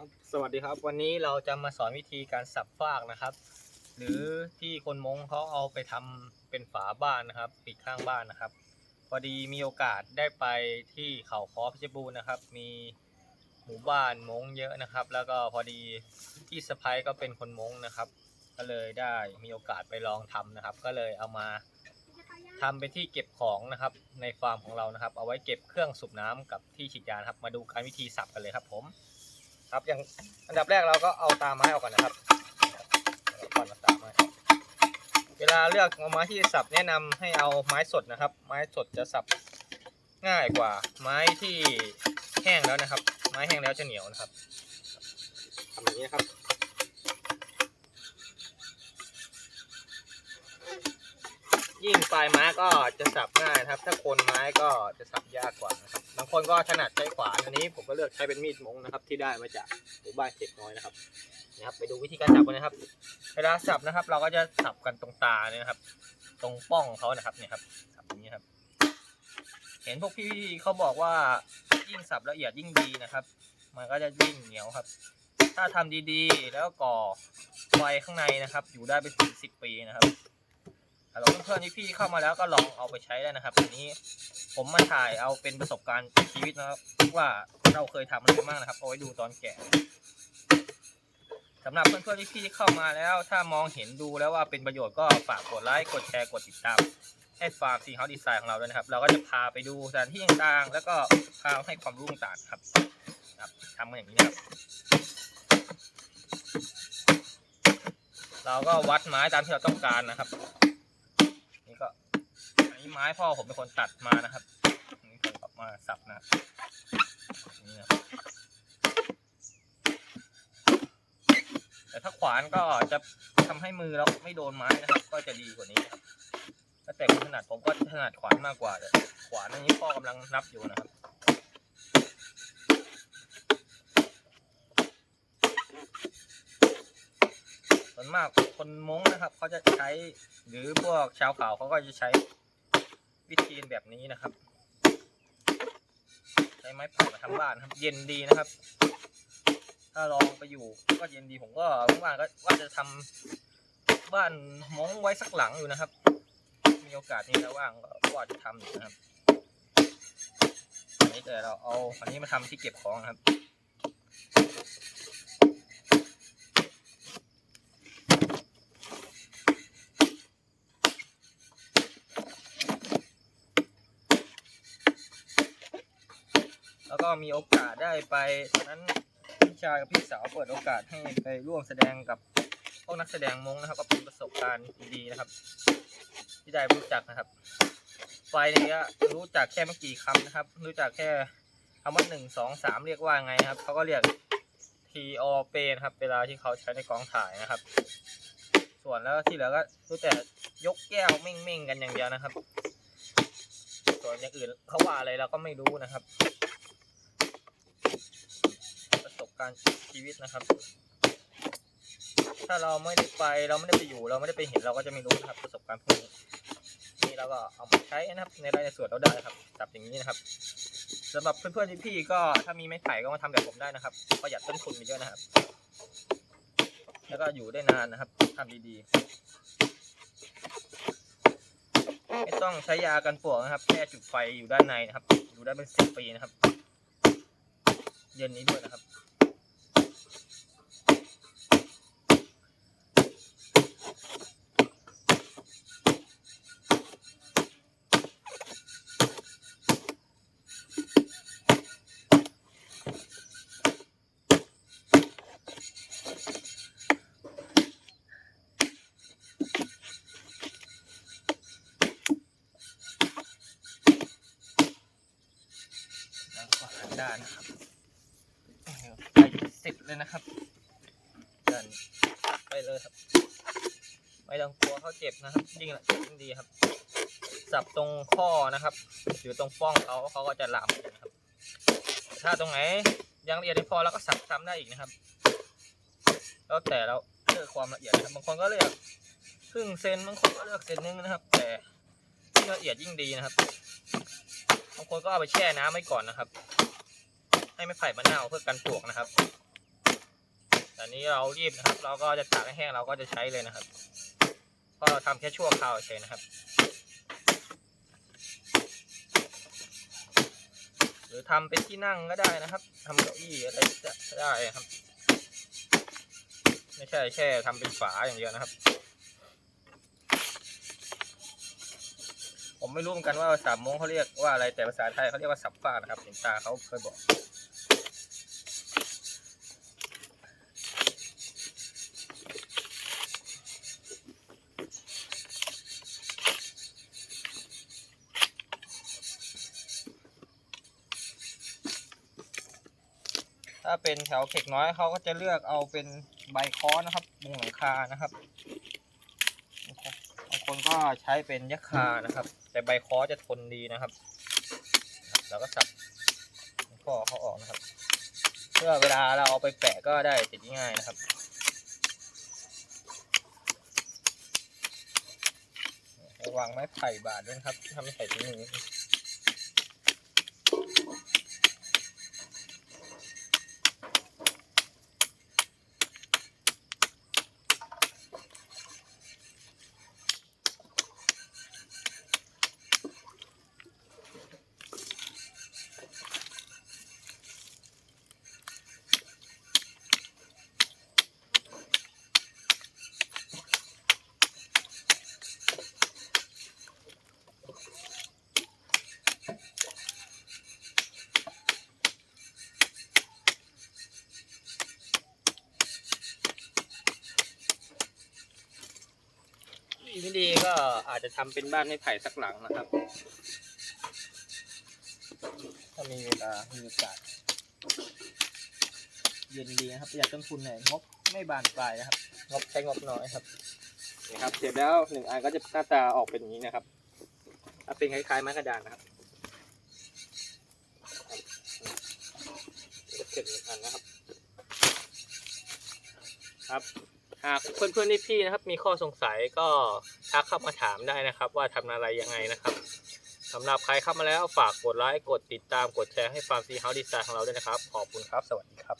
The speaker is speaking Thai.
ครับสวัสดีครับ วันนี้เราจะมาสอนวิธีการสับฟากนะครับ หรือที่คนมงเขาเอาไปทำเป็นฝาบ้านนะครับปิดข้างบ้านนะครับ พอดีมีโอกาสได้ไปที่เขาคอเพชรบูรณ์นะครับ มีหมู่บ้านมงเยอะนะครับ แล้วก็พอดีพี่สะพ้ยก็เป็นคนมงนะครับ ก็เลยได้มีโอกาสไปลองทำนะครับ ก็เลยเอามาทำเป็นที่เก็บของนะครับ ในฟาร์มของเรานะครับ เอาไว้เก็บเครื่องสูบน้ำกับที่ฉีดยานะครับ มาดูการวิธีสับกันเลยครับผม ครับอย่างอันดับแรกเราก็เอาตาไม้ออกก่อนนะครับก่อนเอาตาไม้เวลาเลือกเอาไม้ที่สับแนะนำให้เอาไม้สดนะครับ ไม้สดจะสับง่ายกว่าไม้ที่แห้งแล้วนะครับ ไม้แห้งแล้วจะเหนียวนะครับทำอย่างนี้ครับ ยิ่งปลายไม้ก็จะสับง่ายนะครับ ถ้าโคนไม้ก็จะสับยากกว่านะครับบางคนก็ถนัดใช้ขวานอันนี้ผมก็เลือกใช้เป็นมีดมงนะครับ ที่ได้มาจากหมู่บ้านเจ็กน้อยนะครับนะครับ ไปดูวิธีการสับกันนะครับ เวลาสับนะครับ เราก็จะสับกันตรงตาเนี่ยนะครับ ตรงป้องเขานะครับเนี่ยครับสับอย่างนี้ครับ เห็นพวกพี่เขาบอกว่ายิ่งสับละเอียดยิ่งดีนะครับ มันก็จะยิ่งเหนียวครับ ถ้าทำดีๆ แล้วก่อไฟข้างในนะครับ อยู่ได้เป็นสิบสิบปีนะครับ ถ้าเราเพื่อนๆที่พี่เข้ามาแล้วก็ลองเอาไปใช้ได้นะครับอันนี้ผมมาถ่ายเอาเป็นประสบการณ์ชีวิตนะครับว่าเราเคยทำอะไรบ้างนะครับเอาไว้ดูตอนแก่สำหรับเพื่อนๆที่พี่เข้ามาแล้ว ถ้ามองเห็นดูแล้วว่าเป็นประโยชน์ก็ฝากกดไลค์กดแชร์กดติดตามให้ฟาร์มซีเฮาส์ดีไซน์ของเราด้วยนะครับ เราก็จะพาไปดูสถานที่ต่างๆ แล้วก็พาให้ความรู้ต่างๆครับครับทำกันอย่างนี้นะครับ เราก็วัดไม้ตามที่เราต้องการนะครับ ไม้พ่อผมเป็นคนตัดมานะครับนนี้ผมเอามาสับนะนี่นะแต่ถ้าขวานก็จะทำให้มือเราไม่โดนไม้นะครับ ก็จะดีกว่านี้ครับถ้าแต่คนถนัดผมก็ถนัดขวานมากกว่าแต่ขวานอันนี้พ่อกำลังนับอยู่นะครับส่วนมากคนม้งนะครับเขาจะใช้หรือพวกชาวเขาเขาก็จะใช้ วิธีแบบนี้นะครับ ใช้ไม้ไผ่มาทำบ้านนะครับ เย็นดีนะครับ ถ้าลองไปอยู่ก็เย็นดีผมก็ว่างก็ว่าจะทำบ้านม้งไว้สักหลังอยู่นะครับ มีโอกาสนี้แล้วว่างก็ว่าจะทำอยู่นะครับอันนี้แต่เราเอาอันนี้มาทำที่เก็บของนะครับ ก็มีโอกาสได้ไปตอนนั้นพี่ชายกับพี่สาวเปิดโอกาสให้ไปร่วมแสดงกับพวกนักแสดงมงนะครับ ก็เป็นประสบการณ์ดีๆนะครับ ที่ได้รู้จักนะครับ ไฟเนี้ยรู้จักแค่ไม่กี่คำนะครับ รู้จักแค่คำว่าหนึ่งสองสามเรียกว่าไงนะครับเขาก็เรียก T O P นะครับ เวลาที่เขาใช้ในกองถ่ายนะครับ ส่วนแล้วที่เหลือก็รู้แต่ยกแก้วเม่งๆกันอย่างเดียวนะครับ ส่วนอย่างอื่นเขาว่าอะไรเราก็ไม่รู้นะครับ ประสบ การณ์ชีวิตนะครับ ถ้าเราไม่ได้ไปเราไม่ได้ไปอยู่ เราไม่ได้ไปเห็นเราก็จะไม่รู้นะครับ ประสบการณ์พวกนี้นี่เราก็เอามาใช้นะครับ ในรายในส่วนเราได้ครับจับอย่างนี้นะครับสำหรับเพื่อนๆพี่ๆก็ถ้ามีไม้ไผ่ก็มาทำแบบผมได้นะครับประหยัดต้นทุนไปด้วยนะครับ แล้วก็อยู่ได้นานนะครับทำดีๆ ไม่ต้องใช้ยากันปลวกนะครับ แค่จุดไฟอยู่ด้านในนะครับ อยู่ได้เป็นสิบปีนะครับ เย็นนี้ด้วยนะครับ แล้วก็หันด้านนะครับ ไปสิบเลยนะครับเดินไปเลยครับ ไม่ต้องกลัวเขาเจ็บนะครับยิ่งละยิ่งดีครับ สับตรงข้อนะครับ อยู่ตรงป้องเขาเขาก็จะลามนะครับ ถ้าตรงไหนยังละเอียดไม่พอเราก็สับซ้ำได้อีกนะครับ แล้วแต่เราเลือกความละเอียดนะครับ บางคนก็เลือกครึ่งเซนบางคนก็เลือกเซนนึงนะครับ แต่ยิ่งละเอียดยิ่งดีนะครับ บางคนก็เอาไปแช่น้ำไว้ก่อนนะครับ ให้ไม่ไผ่มะนาวเพื่อกันปลวกนะครับแต่นี้เรารีบนะครับ เราก็จะตากให้แห้งเราก็จะใช้เลยนะครับเพราะเราทำแค่ชั่วคราวเฉยนะครับ หรือทำเป็นที่นั่งก็ได้นะครับทำเก้าอี้อะไรก็ได้ครับ ไม่ใช่แค่ทำเป็นฝาอย่างเดียวนะครับ ผมไม่รู้เหมือนกันว่าภาษามงเขาเรียกว่าอะไรแต่ภาษาไทยเขาเรียกว่าสับฟ้านะครับเห็นตาเขาเคยบอกถ้าเป็นแถวเข็กน้อยเขาก็จะเลือกเอาเป็นใบค้อนะครับมุงหลังคานะครับ คนก็ใช้เป็นยักคานะครับ แต่ใบคอจะทนดีนะครับ แล้วก็สับข้อเขาออกนะครับ เพื่อเวลาเราเอาไปแปะก็ได้ติดง่ายนะครับวางไม้ไผ่บาดด้วยครับทำให้ใส่ถุงมือ ก็อาจจะทำเป็นบ้านไม้ไผ่สักหลังนะครับ ถ้ามีเวลามีโอกาสเย็นดีนะครับประหยัดต้นทุนหน่อยงบไม่บานปลายนะครับงบใช้งบน้อยครับนี่ครับเสร็จแล้วหนึ่งอันก็จะหน้าตาออกเป็นอย่างนี้นะครับถ้าเป็นคล้ายๆไม้กระดานนะครับเสร็จหนึ่งอันนะครับ ครับ หากเพื่อนๆที่พี่นะครับ มีข้อสงสัยก็ทักเข้ามาถามได้นะครับ ว่าทำอะไรยังไงนะครับสำหรับใครเข้ามาแล้วฝากกดไลค์กดติดตามกดแชร์ให้ฟาร์มซีเฮาส์ดีไซน์ของเราด้วยนะครับ ขอบคุณครับ สวัสดีครับ